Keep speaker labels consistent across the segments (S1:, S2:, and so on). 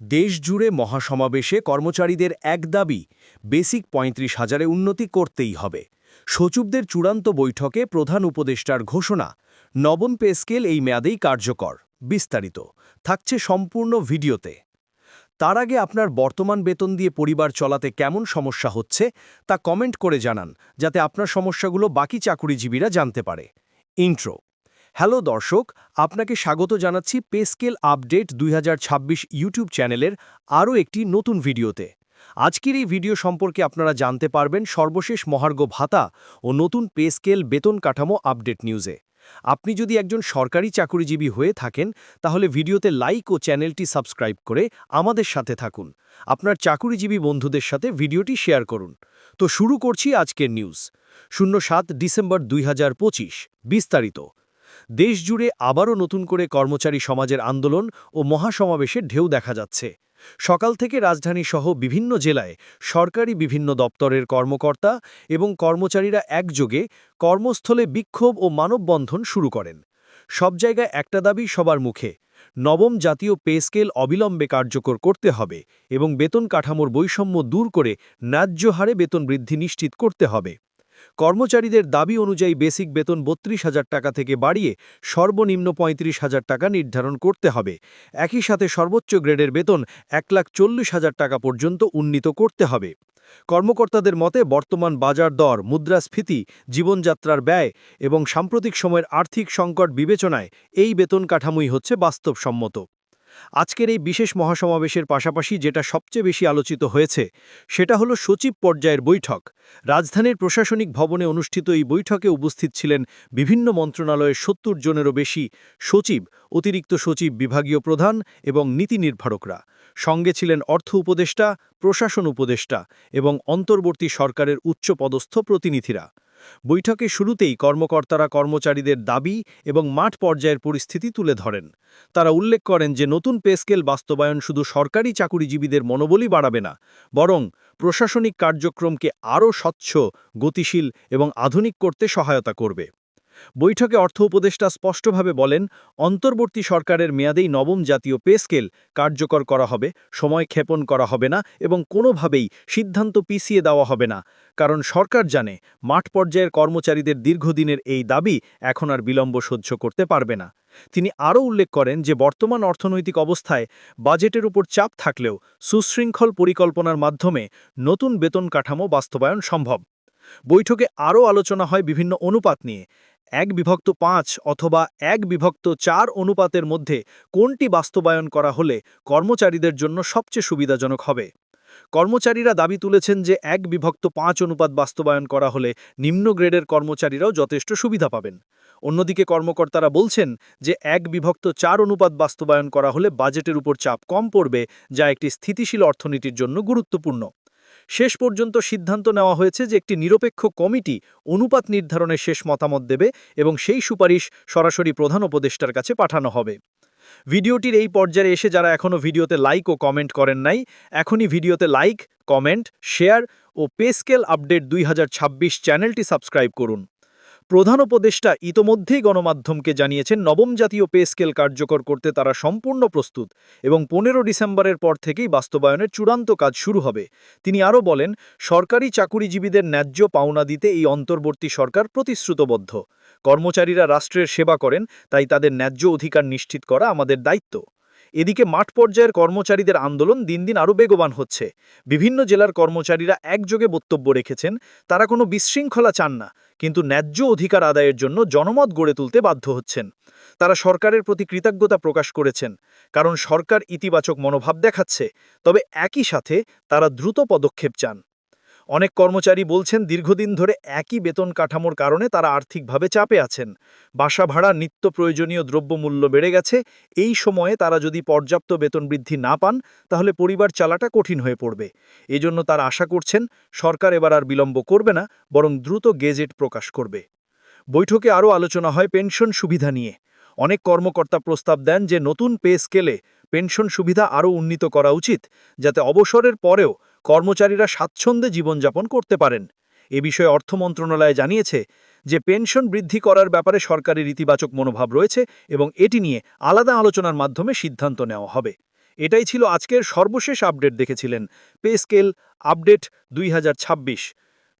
S1: দেশজুড়ে মহাসমাবেশে কর্মচারীদের এক দাবি, বেসিক পঁয়ত্রিশ হাজারে উন্নতি করতেই হবে। সচিবদের চূড়ান্ত বৈঠকে প্রধান উপদেষ্টার ঘোষণা, নবম পে স্কেল এই মেয়াদেই কার্যকর, বিস্তারিত, থাকছে সম্পূর্ণ ভিডিওতে। তার আগে আপনার বর্তমান বেতন দিয়ে পরিবার চলাতে কেমন সমস্যা হচ্ছে, তা কমেন্ট করে জানান, যাতে আপনার সমস্যাগুলো বাকি চাকুরিজীবীরা জানতে পারে। ইন্ট্রো হ্যালো দর্শক, আপনাকে স্বাগত জানাচ্ছি পেস্কেল আপডেট দুই হাজার ছাব্বিশ ইউটিউব চ্যানেলের আরও একটি নতুন ভিডিওতে। আজকের এই ভিডিও সম্পর্কে আপনারা জানতে পারবেন সর্বশেষ মহার্ঘ ভাতা ও নতুন পেস্কেল বেতন কাঠামো আপডেট নিউজে। আপনি যদি একজন সরকারি চাকুরিজীবী হয়ে থাকেন, তাহলে ভিডিওতে লাইক ও চ্যানেলটি সাবস্ক্রাইব করে আমাদের সাথে থাকুন। আপনার চাকুরিজীবী বন্ধুদের সাথে ভিডিওটি শেয়ার করুন। তো শুরু করছি আজকের নিউজ। শূন্য সাত ডিসেম্বর দুই হাজার পঁচিশ, বিস্তারিত। দেশজুড়ে আবারও নতুন করে কর্মচারী সমাজের আন্দোলন ও মহাসমাবেশের ঢেউ দেখা যাচ্ছে। সকাল থেকে রাজধানীসহ বিভিন্ন জেলায় সরকারি বিভিন্ন দপ্তরের কর্মকর্তা এবং কর্মচারীরা একযোগে কর্মস্থলে বিক্ষোভ ও মানববন্ধন শুরু করেন। সব জায়গায় একটা দাবি সবার মুখে, নবম জাতীয় পে স্কেল অবিলম্বে কার্যকর করতে হবে এবং বেতন কাঠামোর বৈষম্য দূর করে ন্যায্য হারে বেতন বৃদ্ধি নিশ্চিত করতে হবে। কর্মচারীদের দাবি অনুযায়ী বেসিক বেতন বত্রিশ হাজার টাকা থেকে বাড়িয়ে সর্বনিম্ন পঁয়ত্রিশ হাজার টাকা নির্ধারণ করতে হবে। একই সাথে সর্বোচ্চ গ্রেডের বেতন এক লাখ চল্লিশ হাজার টাকা পর্যন্ত উন্নীত করতে হবে। কর্মকর্তাদের মতে, বর্তমান বাজার দর, মুদ্রাস্ফীতি, জীবনযাত্রার ব্যয় এবং সাম্প্রতিক সময়ের আর্থিক সংকট বিবেচনায় এই বেতন কাঠামোই হচ্ছে বাস্তবসম্মত। আজকের এই বিশেষ মহাসমাবেশের পাশাপাশি যেটা সবচেয়ে বেশি আলোচিত হয়েছে, সেটা হলো সচিব পর্যায়ের বৈঠক। রাজধানীর প্রশাসনিক ভবনে অনুষ্ঠিত এই বৈঠকে উপস্থিত ছিলেন বিভিন্ন মন্ত্রণালয়ের সত্তর জনেরও বেশি সচিব, অতিরিক্ত সচিব বিভাগীয় প্রধান এবং নীতি নির্ধারকরা। সঙ্গে ছিলেন অর্থ উপদেষ্টা, প্রশাসন উপদেষ্টা এবং অন্তর্বর্তী সরকারের উচ্চপদস্থ প্রতিনিধিরা। বৈঠকে শুরুতেই কর্মকর্তারা কর্মচারীদের দাবি এবং মাঠ পর্যায়ের পরিস্থিতি তুলে ধরেন। তারা উল্লেখ করেন যে, নতুন পেস্কেল বাস্তবায়ন শুধু সরকারি চাকুরিজীবীদের মনোবলই বাড়াবে না, বরং প্রশাসনিক কার্যক্রমকে আরও স্বচ্ছ, গতিশীল এবং আধুনিক করতে সহায়তা করবে। বৈঠকে অর্থ উপদেষ্টা স্পষ্টভাবে বলেন, অন্তর্বর্তী সরকারের মেয়াদেই নবম জাতীয় পে স্কেল কার্যকর করা হবে, সময় ক্ষেপণ করা হবে না এবং কোনোভাবেই সিদ্ধান্ত পিছিয়ে দেওয়া হবে না। কারণ সরকার জানে, মাঠ পর্যায়ের কর্মচারীদের দীর্ঘদিনের এই দাবি এখন আর বিলম্ব সহ্য করতে পারবে না। তিনি আরও উল্লেখ করেন যে, বর্তমান অর্থনৈতিক অবস্থায় বাজেটের উপর চাপ থাকলেও সুশৃঙ্খল পরিকল্পনার মাধ্যমে নতুন বেতন কাঠামো বাস্তবায়ন সম্ভব। বৈঠকে আরও আলোচনা হয় বিভিন্ন অনুপাত নিয়ে। এক বিভক্ত পাঁচ অথবা এক বিভক্ত চার অনুপাতের মধ্যে কোনটি বাস্তবায়ন করা হলে কর্মচারীদের জন্য সবচেয়ে সুবিধাজনক হবে? কর্মচারীরা দাবি তুলেছেন যে এক বিভক্ত পাঁচ অনুপাত বাস্তবায়ন করা হলে নিম্ন গ্রেডের কর্মচারীরাও যথেষ্ট সুবিধা পাবেন। অন্যদিকে কর্মকর্তারা বলছেন যে এক বিভক্ত চার অনুপাত বাস্তবায়ন করা হলে বাজেটের উপর চাপ কম পড়বে, যা একটি স্থিতিশীল অর্থনীতির জন্য গুরুত্বপূর্ণ। শেষ পর্যন্ত সিদ্ধান্ত নেওয়া হয়েছে যে একটি নিরপেক্ষ কমিটি অনুপাত নির্ধারণের শেষ মতামত দেবে এবং সেই সুপারিশ সরাসরি প্রধান উপদেষ্টার কাছে পাঠানো হবে। ভিডিওটির এই পর্যায়ে এসে যারা এখনও ভিডিওতে লাইক ও কমেন্ট করেন নাই, এখনই ভিডিওতে লাইক, কমেন্ট, শেয়ার ও পেস্কেল আপডেট দুই হাজার ছাব্বিশ চ্যানেলটি সাবস্ক্রাইব করুন। প্রধান উপদেষ্টা ইতোমধ্যেই গণমাধ্যমকে জানিয়েছেন, নবম জাতীয় পে স্কেল কার্যকর করতে তারা সম্পূর্ণ প্রস্তুত এবং পনেরো ডিসেম্বরের পর থেকেই বাস্তবায়নের চূড়ান্ত কাজ শুরু হবে। তিনি আরও বলেন, সরকারি চাকুরিজীবীদের ন্যায্য পাওনা দিতে এই অন্তর্বর্তী সরকার প্রতিশ্রুতবদ্ধ। কর্মচারীরা রাষ্ট্রের সেবা করেন, তাই তাদের ন্যায্য অধিকার নিশ্চিত করা আমাদের দায়িত্ব। এদিকে মাঠ পর্যায়ের কর্মচারীদের আন্দোলন দিন দিন আরও বেগবান হচ্ছে। বিভিন্ন জেলার কর্মচারীরা একযোগে বক্তব্য রেখেছেন, তারা কোনো বিশৃঙ্খলা চান না, কিন্তু ন্যায্য অধিকার আদায়ের জন্য জনমত গড়ে তুলতে বাধ্য হচ্ছেন। তারা সরকারের প্রতি কৃতজ্ঞতা প্রকাশ করেছেন, কারণ সরকার ইতিবাচক মনোভাব দেখাচ্ছে, তবে একই সাথে তারা দ্রুত পদক্ষেপ চান। অনেক কর্মচারী বলছেন, দীর্ঘদিন ধরে একই বেতন কাঠামোর কারণে তারা আর্থিকভাবে চাপে আছেন। বাসা ভাড়া, নিত্য প্রয়োজনীয় দ্রব্যমূল্য বেড়ে গেছে। এই সময়ে তারা যদি পর্যাপ্ত বেতন বৃদ্ধি না পান, তাহলে পরিবার চালাটা কঠিন হয়ে পড়বে। এজন্য তারা আশা করছেন, সরকার এবার আর বিলম্ব করবে না, বরং দ্রুত গেজেট প্রকাশ করবে। বৈঠকে আরও আলোচনা হয় পেনশন সুবিধা নিয়ে। অনেক কর্মকর্তা প্রস্তাব দেন যে, নতুন পে স্কেলে পেনশন সুবিধা আরও উন্নীত করা উচিত, যাতে অবসরের পরেও কর্মচারীরা স্বাচ্ছন্দ্যে জীবনযাপন করতে পারেন। এ বিষয়ে অর্থ মন্ত্রণালয় জানিয়েছে যে, পেনশন বৃদ্ধি করার ব্যাপারে সরকারের ইতিবাচক মনোভাব রয়েছে এবং এটি নিয়ে আলাদা আলোচনার মাধ্যমে সিদ্ধান্ত নেওয়া হবে।
S2: এটাই ছিল আজকের সর্বশেষ আপডেট দেখেছিলেন পে স্কেল আপডেট দুই হাজার ছাব্বিশ।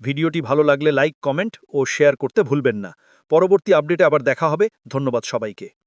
S2: ভিডিওটি ভালো লাগলে লাইক, কমেন্ট ও শেয়ার করতে ভুলবেন না। পরবর্তী আপডেটে আবার দেখা হবে। ধন্যবাদ সবাইকে।